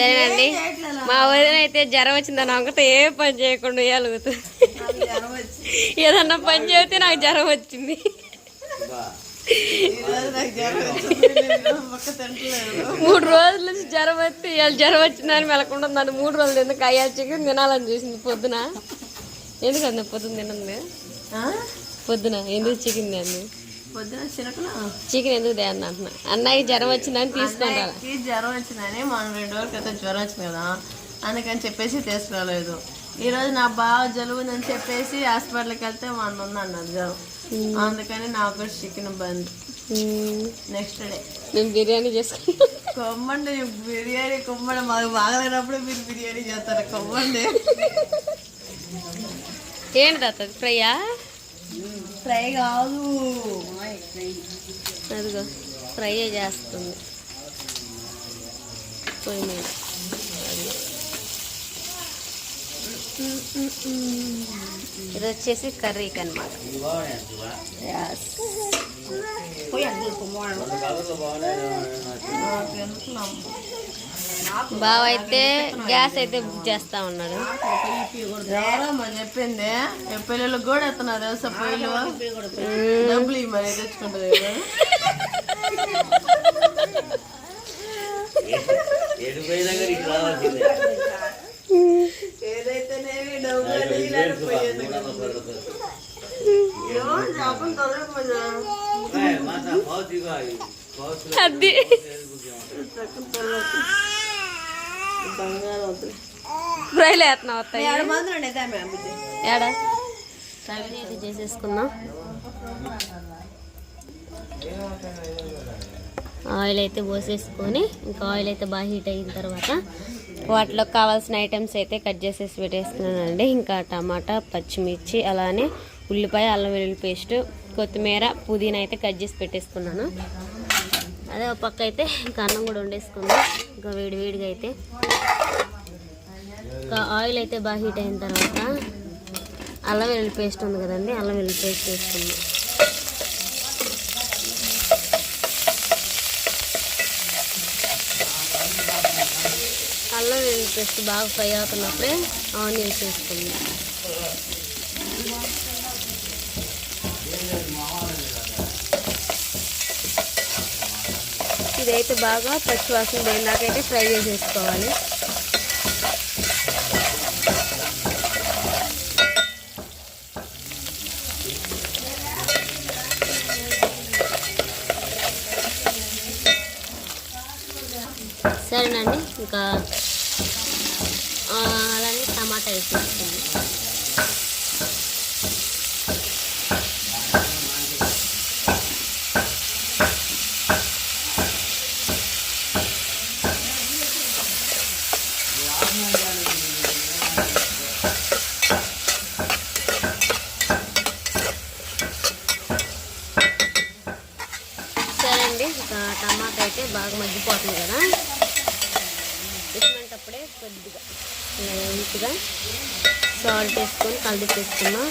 సరేనండి. మా వదిన అయితే జ్వరం వచ్చిందని ఒకటి ఏ పని చేయకుండా వేయగలుగుతుంది ఏదన్నా పని చేస్తే నాకు జ్వరం వచ్చింది. నాకు వచ్చింది. మూడు రోజుల నుంచి జ్వరం వస్తే ఇవాళ జ్వరం వచ్చిందని మెలకుండా నన్ను మూడు రోజులు ఎందుకు అయ్యా చికెన్ తినాలని చూసింది పొద్దున? ఎందుకు అంది పొద్దున తినంది ఆ? పొద్దున? ఎందుకు చికెన్ చిరకలు చికెన్ ఎందుకు తేంది అంటున్నా. అన్నయ్య జ్వరం వచ్చిందని తీసుకుంటా అన్నయ్యకి జ్వరం వచ్చిందని మనం రెండు రోజుల క్రితం జ్వరం వచ్చింది కదా అందుకని చెప్పేసి తీసుకురాలేదు. ఈ రోజు నా బాగా జలుబు ఉందని చెప్పేసి హాస్పిటల్కి వెళ్తే మన ఉంది అన్నారు జ్వరం అందుకని నాకు చికెన్ బంద్. నెక్స్ట్ డే మేము బిర్యానీ చేసుకుంటాం. కొమ్మండి బిర్యానీ కొమ్మండి మాకు బాగలేనప్పుడు మీరు బిర్యానీ చేస్తారు కొమ్మండి. ఏంటి అత్తది? ఫ్రైయా? ఫ్రై కాదు. అదిగో ఫ్రై చేస్తుంది. పొయ్యి మీద. ఇది వచ్చేసి కర్రీకి అనమాట బావ అయితే గ్యాస్ అయితే బుక్ చేస్తా ఉన్నాడు. చెప్పింది? పిల్లలకు కూడా ఎత్తున్నారు తెలుసా పొయ్యిలు డబ్బులు మరి తెచ్చుకుంటుంది డబ్బులు. అది ఫ్రైలు వస్తాయి ఏడు చేసేసుకుందాం. ఆయిల్ అయితే పోసేసుకొని ఇంకా ఆయిల్ అయితే బాగా హీట్ అయిన తర్వాత వాటిలో కావాల్సిన ఐటమ్స్ అయితే కట్ చేసేసి పెట్టేసుకున్నానండి. ఇంకా టమాటా పచ్చిమిర్చి అలానే ఉల్లిపాయ అల్లం వెల్లుల్లి పేస్ట్ కొత్తిమీర పుదీనా అయితే కట్ చేసి పెట్టేసుకున్నాను. అదే ఒక పక్క అయితే ఇంకా అన్నం కూడా వండేసుకుందాం. ఇంకా వేడి వేడిగా అయితే. ఇంకా ఆయిల్ అయితే బాగా హీట్ అయిన తర్వాత అల్లం వెల్లుల్లి పేస్ట్ ఉంది కదండి అల్లం వెల్లుల్లి పేస్ట్ వేసుకుందాం. అల్లం వెల్లుల్లి పేస్ట్ బాగా ఫ్రై అవుతున్నప్పుడే ఆనియన్స్ వేసుకుందాం. ఇదైతే బాగా పచ్చి వాసన పోయిన ఫ్రై చేసేసుకోవాలి. సరేనండి ఇంకా అలానే టమాటా వేసేసుకోండి సరే అండి ఇంకా టమాటా అయితే బాగా మగ్గిపోతుంది కదా ఇటువంటప్పుడే కొద్దిగా లైట్గా సాల్ట్ వేసుకొని కలిపి వేసుకున్నాం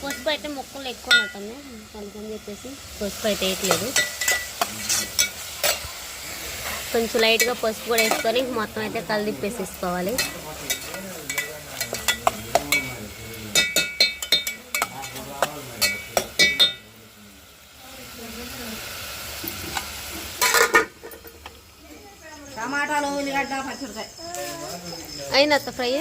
పసుపు అయితే ముక్కలు ఎక్కువ ఉన్నట్టుంది అందుకని చెప్పేసి పసుపు అయితే వేయట్లేదు. కొంచెం లైట్గా పసుపు కూడా వేసుకొని మొత్తం అయితే కలిపి వేసేసుకోవాలి టమాటాలు ఉల్లిగడ్డ పచ్చిమిరకాయ అయినా ఫ్రై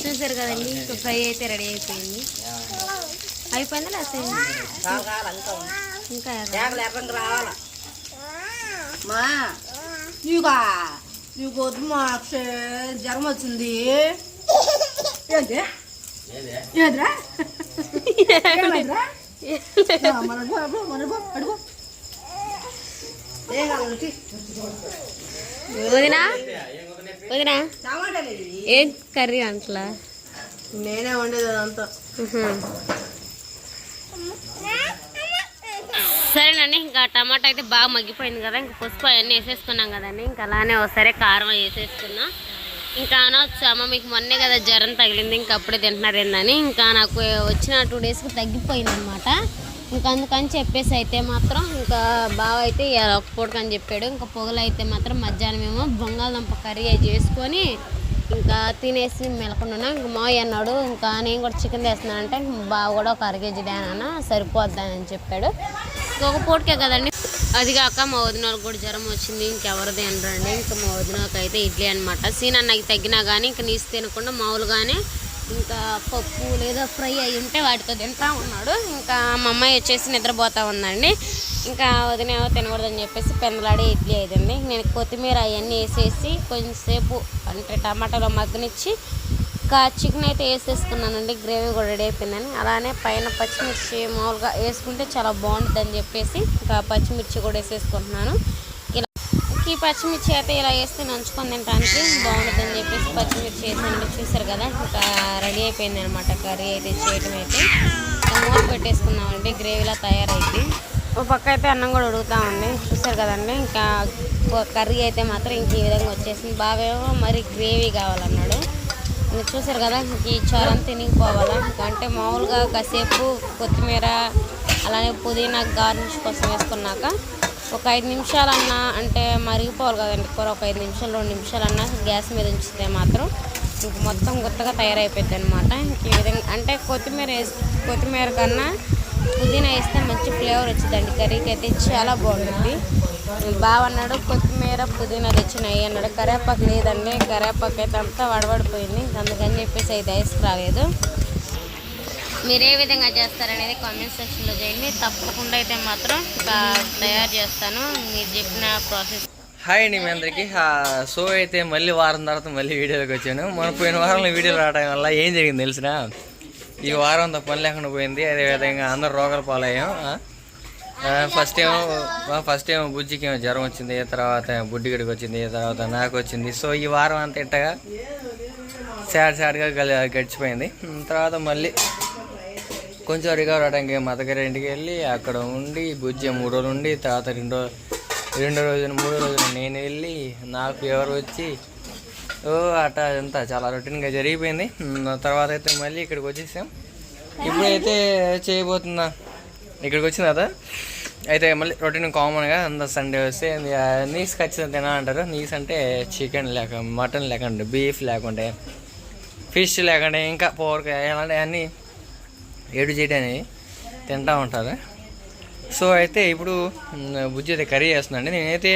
చూసారు కదండి ఇంకా ఫ్రై అయితే రెడీ అయిపోయింది. అయిపోయిందా లేకపోతే ఇంకా నీకా జ్వరం వచ్చింది. ఏంటి? ఏంద్రా? వదినా? వదినా. ఏం కర్రీ అంటలా? నేనే వండేది అదంతా. సరేనండి ఇంకా టమాటా అయితే బాగా మగ్గిపోయింది కదా ఇంకా పసుపు అవన్నీ వేసేసుకున్నాం కదండి ఇంకా అలానే ఒకసారి కారం వేసేసుకున్నాం. ఇంకా అనొచ్చు అమ్మ మీకు మొన్నే కదా జ్వరం తగిలింది ఇంకా అప్పుడే తింటున్నారు ఏందని ఇంకా నాకు వచ్చిన టూ డేస్కి తగ్గిపోయింది అనమాట ఇంకా అందుకని చెప్పేసి అయితే మాత్రం ఇంకా బావ అయితే ఇవాళ ఒక పూటకని అని చెప్పాడు. ఇంకా పొగలు అయితే మాత్రం మధ్యాహ్నం ఏమో బంగాళదుంప కర్రీ చేసుకొని ఇంకా తినేసి మెలకుండా ఇంకా మావయ్య అన్నాడు ఇంకా నేను కూడా చికెన్ తెస్తున్నానంటే బావ కూడా ఒక అర కేజీ దానా సరిపోద్దని చెప్పాడు. ఇంకొక పూటకే కదండి. అది కాక మా వదిన వాళ్ళకి కూడా జ్వరం వచ్చింది ఇంకెవరిది అనరండి. ఇంకా మా వదినకి అయితే ఇడ్లీ అనమాట సీన్ అన్నకి తగ్గినా కానీ ఇంకా నీసు తినకుండా మామూలుగానే ఇంకా పప్పు లేదా ఫ్రై అయి ఉంటే వాటితో తింటా ఉన్నాడు. ఇంకా మా అమ్మాయి వచ్చేసి నిద్రపోతా ఉందండి. ఇంకా వదిన ఏమో తినకూడదని చెప్పేసి పెందలాడే ఇడ్లీ అయిందండి నేను కొత్తిమీర అవన్నీ వేసేసి కొంచెంసేపు అంటే టమాటాలో మగ్గనిచ్చి ఇంకా చికెన్ అయితే వేసేసుకున్నానండి గ్రేవీ కూడా రెడీ అయిపోయిందని. అలానే పైన పచ్చిమిర్చి మామూలుగా వేసుకుంటే చాలా బాగుంటుంది అని చెప్పేసి ఇంకా పచ్చిమిర్చి కూడా వేసేసుకుంటున్నాను. ఇలా ఈ పచ్చిమిర్చి అయితే ఇలా వేస్తే నంచుకొని తినడానికి బాగుంటుందని చెప్పేసి పచ్చిమిర్చి వేసానండి. చూసారు కదా ఇంకా రెడీ అయిపోయింది అనమాట కర్రీ అయితే చేయటం అయితే. మూత పెట్టేసుకున్నామండి గ్రేవీలా తయారైంది. ఒక పక్క అయితే అన్నం కూడా ఉడుగుతామండి చూసారు కదండి ఇంకా కర్రీ అయితే మాత్రం ఇంక ఈ విధంగా వచ్చేసింది. బావేమో మరి గ్రేవీ కావాలన్నాడు. ఇంకా చూసారు కదా ఇంక ఈ చారంతా తినిగిపోవాలా? అంటే మామూలుగా కాసేపు కొత్తిమీర అలానే పుదీనా గార్నిష్ కోసం వేసుకున్నాక ఒక ఐదు నిమిషాలన్నా అంటే మరిగిపోవాలి కదండి కూర ఒక ఐదు నిమిషాలు రెండు నిమిషాలన్నా గ్యాస్ మీద ఉంచితే మాత్రం ఇంక మొత్తం గుత్తగా తయారైపోద్ది అనమాట ఇంక ఈ విధంగా అంటే కొత్తిమీర వేసి కొత్తిమీర కన్నా పుదీనా వేస్తే మంచి ఫ్లేవర్ వచ్చిందండి. కర్రీకి అయితే చాలా బాగుంటుంది. బావ అన్నాడు కొత్తిమీర పుదీనా తెచ్చినాయి అన్నాడు. కరేపాకు లేదండి కరేపాకు అయితే అంతా వడబడిపోయింది అందుకని చెప్పేసి అయితే ఐస్ రాలేదు. మీరు ఏ విధంగా చేస్తారనేది కామెంట్ సెక్షన్లో చేయండి. తప్పకుండా అయితే మాత్రం తయారు చేస్తాను. మీరు చెప్పిన ప్రాసెస్. హాయ్ అండి మీ అందరికీ. సో అయితే మళ్ళీ వారం తర్వాత మళ్ళీ వీడియోలోకి వచ్చాను. మన పోయిన వారంలో వీడియోలు రావడం వల్ల ఏం జరిగింది తెలిసిన? ఈ వారం అంత పని లేకుండా పోయింది. అదేవిధంగా అందరు రోగాలు పాలయ్యాం. ఫస్ట్ ఏమో ఫస్ట్ ఏమో బుజ్జికి ఏమో జ్వరం వచ్చింది తర్వాత బుడ్డిగడికి వచ్చింది తర్వాత నాకు వచ్చింది. సో ఈ వారం అంతా ఇట్టగా సాడ్ సాడ్గా గడిచిపోయింది. తర్వాత మళ్ళీ కొంచెం రికవర్ అవడానికి మా దగ్గర ఇంటికి వెళ్ళి అక్కడ ఉండి బుజ్జి మూడు రోజులు ఉండి తర్వాత రెండో రెండో రోజున మూడో రోజున నేను వెళ్ళి నాకు ఎవరు వచ్చి ఓ అట్లా అంతా చాలా రొటీన్గా జరిగిపోయింది. తర్వాత అయితే మళ్ళీ ఇక్కడికి వచ్చేసాం. ఇప్పుడైతే చేయబోతున్నా ఇక్కడికి వచ్చిన తర్వాత అయితే మళ్ళీ రొటీన్ కామన్గా అంత సండే వస్తే నీస్ ఖచ్చితంగా తినాలంటారు నీస్ అంటే చికెన్ లేక మటన్ లేకుండా బీఫ్ లేకుంటే ఫిష్ లేకుండా ఇంకా పోర్క్ అలాంటివి అన్నీ ఏడు చేయడానికి తింటా ఉంటారు. సో అయితే ఇప్పుడు బుజ్జి అయితే కర్రీ చేస్తుందండి. నేనైతే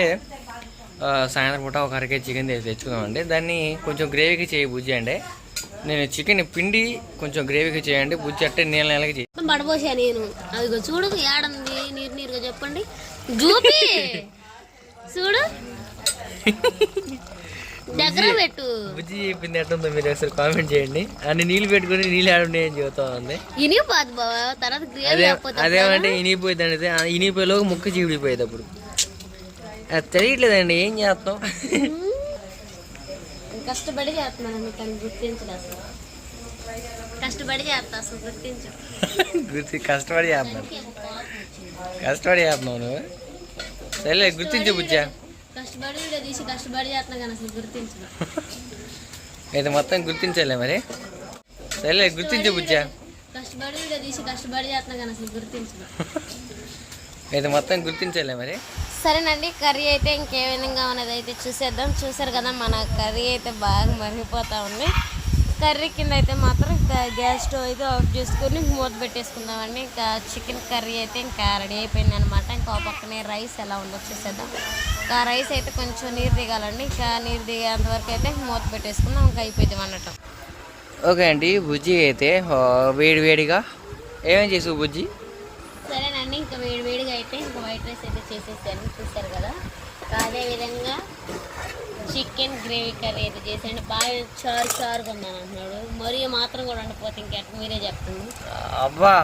సాయంత్రం పూట ఒక అరకే చికెన్ తెచ్చి తెచ్చుకుందామండి దాన్ని కొంచెం గ్రేవీకి చేయి బుజ్జి అండి నేను చికెన్ పిండి కొంచెం గ్రేవీకి చేయండి బుజ్జి అట్టే నీళ్ళ నీళ్ళకి చేయి. పడబోసా నేను. అదిగో చూడు ఏడంది నీరు నీరుగా చెప్పండి. జూపి! చూడు. దగ్గర పెట్టు. బుజ్జి చెప్పింది ఎట్టుందో మీరు ఒకసారి కామెంట్ చేయండి. అన్ని నీళ్ళు పెట్టుకుని నీళ్ళు ఆడుండే అని చెబుతా ఉంది. ఇనిగిపోద్ది బాబా తర్వాత గ్రేవీ అదేమంటే ఆ ఇనిగిపోయేలోకి ముక్క చీడిపోయేది అప్పుడు. అది తెలియట్లేదండి ఏం చేస్తాం? కష్టపడి చేస్తున్నాను కానీ గుర్తించదు అసలు. కష్టపడి చేస్తా అసలు గుర్తించు గుర్తి కష్టపడి చేస్తున్నాను కష్టపడి చేస్తున్నావు నువ్వు? సరే గుర్తించు బుజ్జా. కష్టపడి వీడియో తీసి కష్టపడి చేస్తున్నా కానీ అసలు అయితే మొత్తం గుర్తించాలి మరి. సరే గుర్తించు బుజ్జా. కష్టపడి వీడియో తీసి కష్టపడి చేస్తున్నా కానీ అసలు గుర్తించదు అయితే మొత్తం గుర్తించాలి మరి. సరేనండి కర్రీ అయితే ఇంకే విధంగా ఉన్నది అయితే చూసేద్దాం. చూసారు కదా మన కర్రీ అయితే బాగా మరిగిపోతా ఉంది. కర్రీ కింద అయితే మాత్రం గ్యాస్ స్టవ్ అయితే ఆఫ్ చేసుకుని మూత పెట్టేసుకుందామండి. ఇంకా చికెన్ కర్రీ అయితే ఇంకా రెడీ అయిపోయింది అనమాట ఇంకా పక్కనే రైస్ ఎలా ఉందో చూసేద్దాం. ఇంకా రైస్ అయితే కొంచెం నీరు దిగాలండి. ఇంకా నీరు దిగేంత వరకు అయితే మూత పెట్టేసుకుందాం. ఇంకా అయిపోయింది అన్నట్టు ఓకే అండి బుజ్జి అయితే వేడివేడిగా వేడి వేడిగా. ఏమేం చేసావు బుజ్జి సరేనండి ఇంకా వేడి వేడిగా అయితే రైస్ అయితే చేసేసాను చూస్తారు కదా? ఇంకా అదే విధంగా చికెన్ గ్రేవీ కర్రీ అయితే చేసాను బాగా చారు చారుగా ఉందని అంటున్నాడు మరియు మాత్రం కూడా వండిపోతే ఇంకెట్ మీరే చెప్తుంది అబ్బా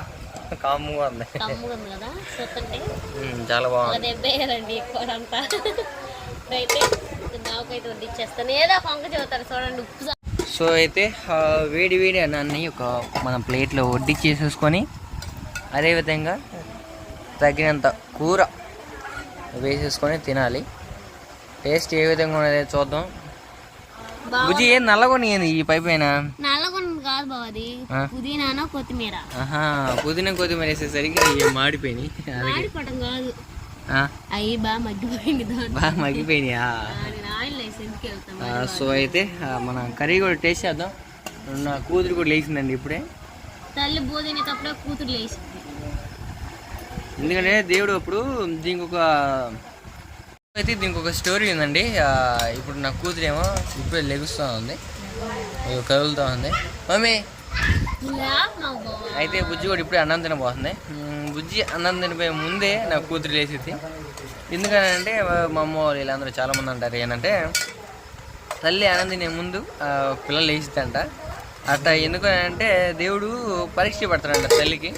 కాముగా ఉంది. ఉంది కదా? చూస్తుంటే. చాలా బాగుంది. దెబ్బేయాలండి ఎక్కువ అంతా. అయితే నాకైతే వడ్డిచ్చేస్తాను. ఏదో కొంక చెబుతారు చూడండి ఉప్పు సా- అయితే వేడి వేడి అన్నాన్ని ఒక మనం ప్లేట్లో వడ్డిచ్చేసేసుకొని అదేవిధంగా తగినంత కూర వేసేసుకొని తినాలి. టేస్ట్ ఏ విధంగా ఉన్నదో చూద్దాం. బుజ్జి ఏం నల్లగొని ఏంది ఈ పై పైన? కాదు? పుదీనానో కొత్తిమీర. ఆహా పుదీనా కొద్దిమీర వేసేసరికి మాడిపోయినాయి. కాదు. బాగా మగ్గిపోయింది మగ్గిపోయినాయా? సో అయితే మన కర్రీ కూడా టేస్ట్ చేద్దాం. నా కూతురు కూడా లేచిందండి ఇప్పుడే. తల్లి బోధినేటప్పుడే కూతురు లేచింది. ఎందుకంటే దేవుడు అప్పుడు దీనికి ఒక అయితే దీనికి ఒక స్టోరీ ఉందండి. ఇప్పుడు నా కూతురు ఏమో ఇప్పుడే లెగుస్తూ ఉంది. కదులుతూ ఉంది. మమ్మీ! అయితే బుజ్జి కూడా ఇప్పుడే అన్నం తినబోతుంది బుజ్జి అన్నం తినిపోయే ముందే నా కూతురు లేచింది. ఎందుకనంటే మా అమ్మ వాళ్ళు వీళ్ళందరూ చాలామంది అంటారు ఏంటంటే తల్లి అన్నం తినే ముందు పిల్లలు లేచిద్దంట. అట్లా ఎందుకనంటే దేవుడు పరీక్ష పెడతాడంట తల్లికి.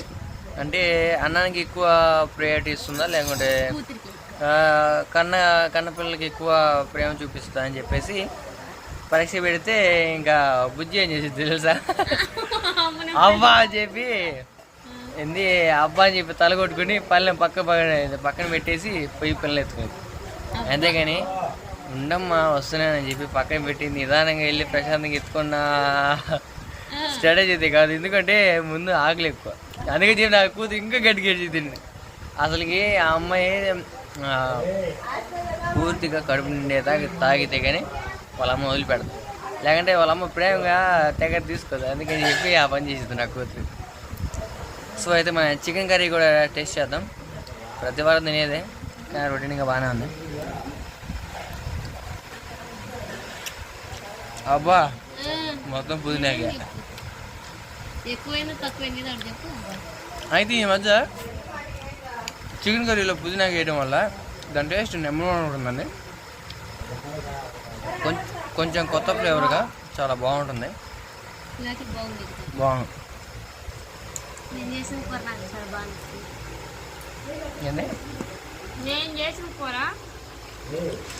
అంటే అన్నానికి ఎక్కువ ప్రయారిటీ ఇస్తుందా? లేకుంటే కన్న కన్న పిల్లలకి ఎక్కువ ప్రేమ చూపిస్తుందా అని చెప్పేసి పరీక్ష పెడితే ఇంకా బుజ్జి ఏం చేసింది తెలుసా? అవ్వా అని చెప్పి ఏంది అబ్బా అని చెప్పి తల కొట్టుకుని పల్లెం పక్క పక్కన పక్కన పెట్టేసి పొయ్యి పిల్లలు ఎత్తుకుంది. అంతేగాని ఉండమ్మా వస్తున్నానని చెప్పి పక్కన పెట్టి నిదానంగా వెళ్ళి ప్రశాంతంగా ఎత్తుకున్న స్ట్రాటజీ కాదు. ఎందుకంటే ముందు ఆకలి ఎక్కువ. అందుకే చెప్పి నా కూతురు ఇంకా గట్టి గడిచింది అసలుకి ఆ అమ్మాయి పూర్తిగా కడుపు నిండేదాకా తాగితే కానీ వాళ్ళ అమ్మ వదిలిపెడదు. లేకంటే వాళ్ళ అమ్మ ప్రేమగా తెగ తీసుకోదు. అందుకని చెప్పి ఆ పని చేసింది నా కూతురు. సో అయితే మన చికెన్ కర్రీ కూడా టేస్ట్ చేద్దాం. ప్రతి వారం తినేదే కానీ రొటీన్గా బాగానే ఉంది. అబ్బా మొత్తం పుదీనాకే. ఎక్కువైంది తక్కువైంది చెప్పు. అయితే ఈ మధ్య చికెన్ కర్రీలో పుదీనా వేయడం వల్ల దాని టేస్ట్ నెమ్మగా ఉంటుందండి. కొంచెం కొంచెం కొత్త ఫ్లేవర్గా చాలా బాగుంటుంది. బాగుంది. ఏంటి నేను చేసిన కూర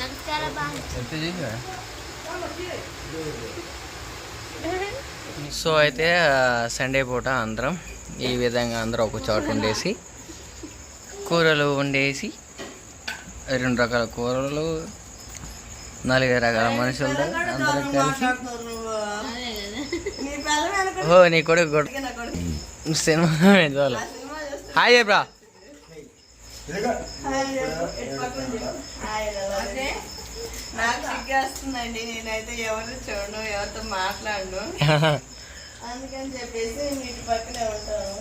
నాకు చాలా బాగా సో అయితే సండే పూట అందరం ఈ విధంగా అందరం ఒక చోట ఉండేసి కూరలు వండేసి రెండు రకాల కూరలు నాలుగు రకాల మనుషులతో అందరం కలిసి. ఓ నీ కొడుకు కొడు. సినిమా చూడాలి హాయ్ బ్రా నాకు సిగ్గేస్తుందండి నేనైతే ఎవరు చూడను ఎవరితో మాట్లాడను. అందుకని చెప్పేసి ఇటు పక్కనే ఉంటాను.